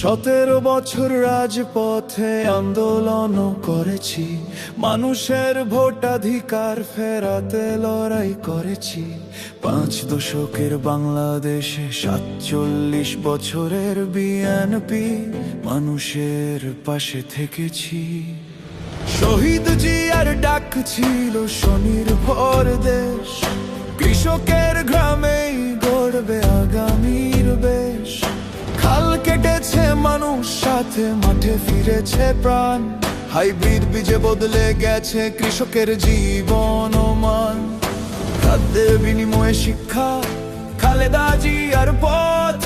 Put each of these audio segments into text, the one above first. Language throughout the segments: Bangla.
সতেরো বছর রাজপথে আন্দোলন করেছি। মানুষের ভোটাধিকার ফেরাতে লড়াই করেছি। পাঁচ দশকের বাংলাদেশে সাতচল্লিশ বছরের বিএনপি মানুষের পাশে থেকেছি। শহীদ জিয়ার ডাক ছিল স্বনির্ভর দেশ। কৃষকের গ্রামেই সাথে মাঠে ফিরেছে প্রাণ। হাইব্রিড বীজে বদলে গেছে কৃষকের জীবন ও মান। খাদ্যের বিনিময়ে শিক্ষা, খালেদা জিয়ার পথ।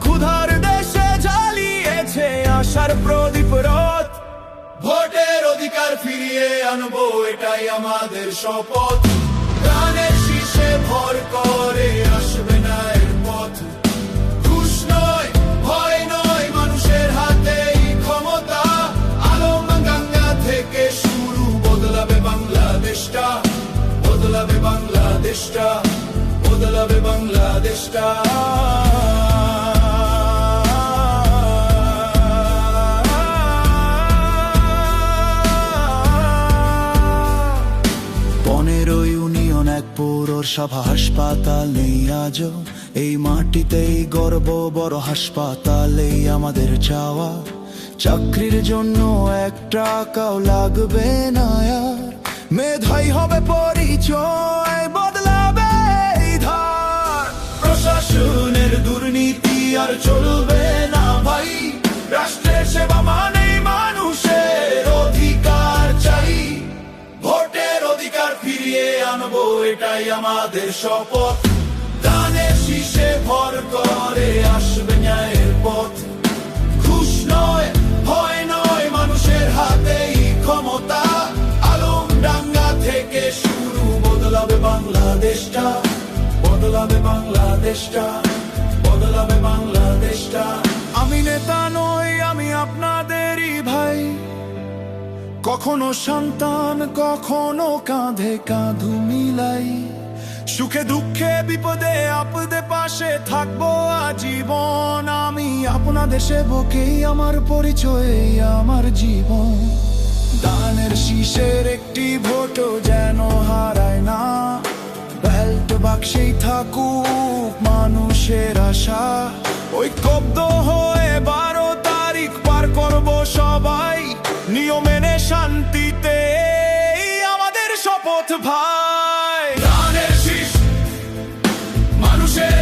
ক্ষুধার দেশে জ্বালিয়েছে আশার প্রদীপ রথ। ভোটের অধিকার ফিরিয়ে আনব এটাই আমাদের শপথ। গানের শীষে ভর করে পনেরো ইউনিয়ন এক পৌরসভা হাসপাতাল নেই আজও এই মাটিতেই গর্ব, বড় হাসপাতালেই আমাদের চাওয়া। চাকরির জন্য এক টাকাও লাগবে না মেধাই হবে পরিচয়। ফিরিয়ে এটাই আমাদের শপথ। দানের শীষে ভর করে আসবে ন্যায়ের পথ। ঘুষ নয়, ভয় নয়, মানুষের হাতেই ক্ষমতা। আলম ডাঙ্গা থেকে শুরু, বদলাবে বাংলাদেশটা। বদলাবে বাংলাদেশটা বদলাবে বাংলাদেশটা। কখনো সন্তান, কখনো কাঁধে কাঁধু মিলাই। সুখে, দুঃখে, বিপদে, আপদে পাশে থাকব আজীবন। আমি আপনাদের সেবকেই আমার পরিচয়, আমার জীবন। দানের শীষের একটি ভোট যেন হারায় না। ব্যাল্ট বাক্সেই থাকুক মানুষের আশা। ঐক্যবদ্ধ হয়ে ভাই। মানুষের